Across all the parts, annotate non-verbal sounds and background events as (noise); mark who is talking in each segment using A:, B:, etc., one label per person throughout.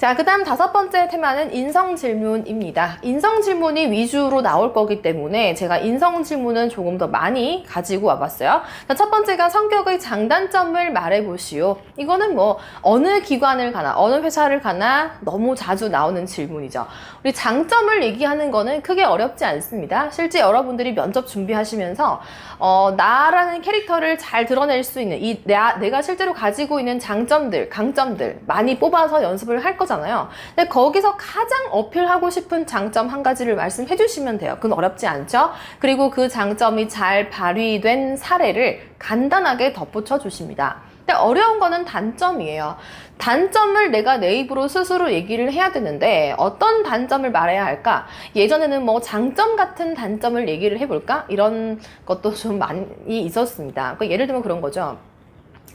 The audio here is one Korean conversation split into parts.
A: 자, 그 다음 다섯 번째 테마는 인성 질문입니다. 인성 질문이 위주로 나올 거기 때문에 제가 인성 질문은 조금 더 많이 가지고 와봤어요. 자, 첫 번째가 성격의 장단점을 말해보시오. 이거는 뭐, 어느 기관을 가나, 어느 회사를 가나 너무 자주 나오는 질문이죠. 우리 장점을 얘기하는 거는 크게 어렵지 않습니다. 실제 여러분들이 면접 준비하시면서, 어, 나라는 캐릭터를 잘 드러낼 수 있는, 이, 내가, 내가 실제로 가지고 있는 장점들, 강점들 많이 뽑아서 연습을 할 거잖아요. 근데 거기서 가장 어필하고 싶은 장점 한 가지를 말씀해 주시면 돼요. 그건 어렵지 않죠? 그리고 그 장점이 잘 발휘된 사례를 간단하게 덧붙여 주십니다. 근데 어려운 거는 단점이에요. 단점을 내가 내 입으로 스스로 얘기를 해야 되는데 어떤 단점을 말해야 할까? 예전에는 뭐 장점 같은 단점을 얘기를 해볼까? 이런 것도 좀 많이 있었습니다. 그 예를 들면 그런 거죠.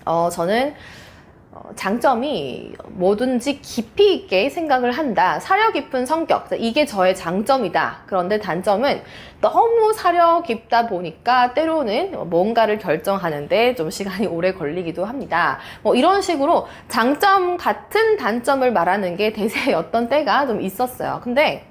A: 어, 저는 어, 장점이 뭐든지 깊이 있게 생각을 한다. 사려 깊은 성격. 이게 저의 장점이다. 그런데 단점은 너무 사려 깊다 보니까 때로는 뭔가를 결정하는데 좀 시간이 오래 걸리기도 합니다. 뭐 이런 식으로 장점 같은 단점을 말하는 게 대세였던 때가 좀 있었어요. 근데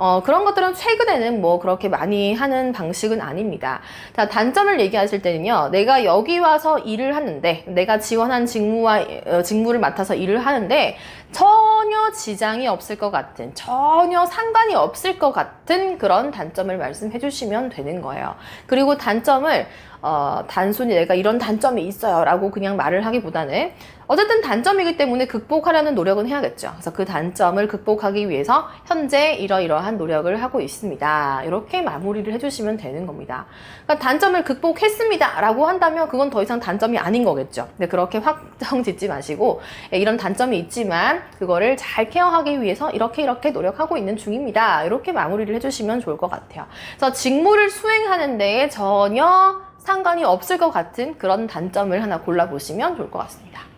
A: 어, 그런 것들은 최근에는 뭐 그렇게 많이 하는 방식은 아닙니다. 자, 단점을 얘기하실 때는요, 내가 여기 와서 일을 하는데, 내가 지원한 직무와, 어, 직무를 맡아서 일을 하는데, 전혀 지장이 없을 것 같은, 전혀 상관이 없을 것 같은 그런 단점을 말씀해 주시면 되는 거예요. 그리고 단점을, 어, 단순히 내가 이런 단점이 있어요. 라고 그냥 말을 하기보다는, 어쨌든 단점이기 때문에 극복하려는 노력은 해야겠죠. 그래서 그 단점을 극복하기 위해서 현재 이러이러한 노력을 하고 있습니다. 이렇게 마무리를 해주시면 되는 겁니다. 그러니까 단점을 극복했습니다. 라고 한다면 그건 더 이상 단점이 아닌 거겠죠. 근데 그렇게 확정 짓지 마시고 예, 이런 단점이 있지만 그거를 잘 케어하기 위해서 이렇게 이렇게 노력하고 있는 중입니다. 이렇게 마무리를 해주시면 좋을 것 같아요. 그래서 직무를 수행하는 데에 전혀 상관이 없을 것 같은 그런 단점을 하나 골라보시면 좋을 것 같습니다.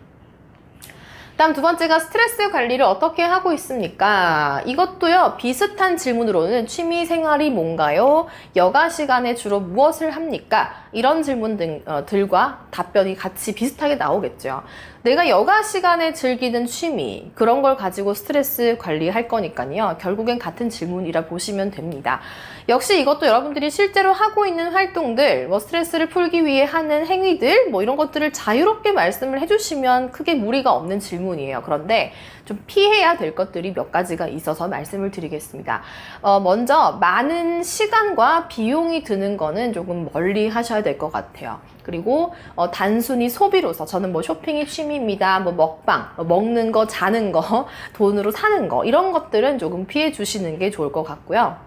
A: 다음 두 번째가 스트레스 관리를 어떻게 하고 있습니까? 이것도요, 비슷한 질문으로는 취미 생활이 뭔가요? 여가 시간에 주로 무엇을 합니까? 이런 질문들과 답변이 같이 비슷하게 나오겠죠. 내가 여가 시간에 즐기는 취미, 그런 걸 가지고 스트레스 관리할 거니까요. 결국엔 같은 질문이라 보시면 됩니다. 역시 이것도 여러분들이 실제로 하고 있는 활동들, 뭐 스트레스를 풀기 위해 하는 행위들, 뭐 이런 것들을 자유롭게 말씀을 해주시면 크게 무리가 없는 질문이에요. 그런데 좀 피해야 될 것들이 몇 가지가 있어서 말씀을 드리겠습니다. 어, 먼저 많은 시간과 비용이 드는 거는 조금 멀리 하셔야 될 것 같아요. 그리고 어, 단순히 소비로서 저는 뭐 쇼핑이 취미입니다. 뭐 먹방, 뭐 먹는 거, 자는 거, (laughs) 돈으로 사는 거 이런 것들은 조금 피해 주시는 게 좋을 것 같고요.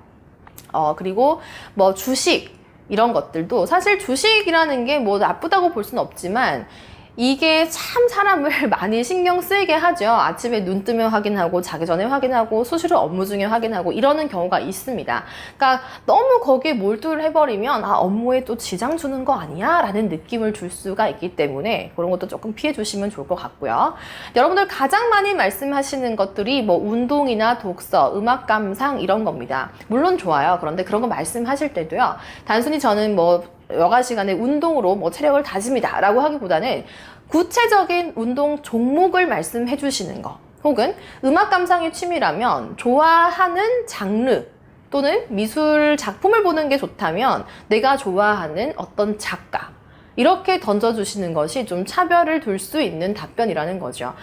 A: 어, 그리고 뭐 주식 이런 것들도 사실 주식이라는 게 뭐 나쁘다고 볼 수는 없지만 이게 참 사람을 (laughs) 많이 신경 쓰이게 하죠. 아침에 눈 뜨면 확인하고 자기 전에 확인하고 수시로 업무 중에 확인하고 이러는 경우가 있습니다. 그러니까 너무 거기에 몰두를 해버리면 아 업무에 또 지장 주는 거 아니야? 라는 느낌을 줄 수가 있기 때문에 그런 것도 조금 피해 주시면 좋을 것 같고요. 여러분들 가장 많이 말씀하시는 것들이 뭐 운동이나 독서, 음악 감상 이런 겁니다. 물론 좋아요. 그런데 그런 거 말씀하실 때도요. 단순히 저는 뭐 여가 시간에 운동으로 뭐 체력을 다집니다. 라고 하기보다는 구체적인 운동 종목을 말씀해 주시는 거. 혹은 음악 감상이 취미라면 좋아하는 장르 또는 미술 작품을 보는 게 좋다면 내가 좋아하는 어떤 작가. 이렇게 던져주시는 것이 좀 차별을 둘 수 있는 답변이라는 거죠.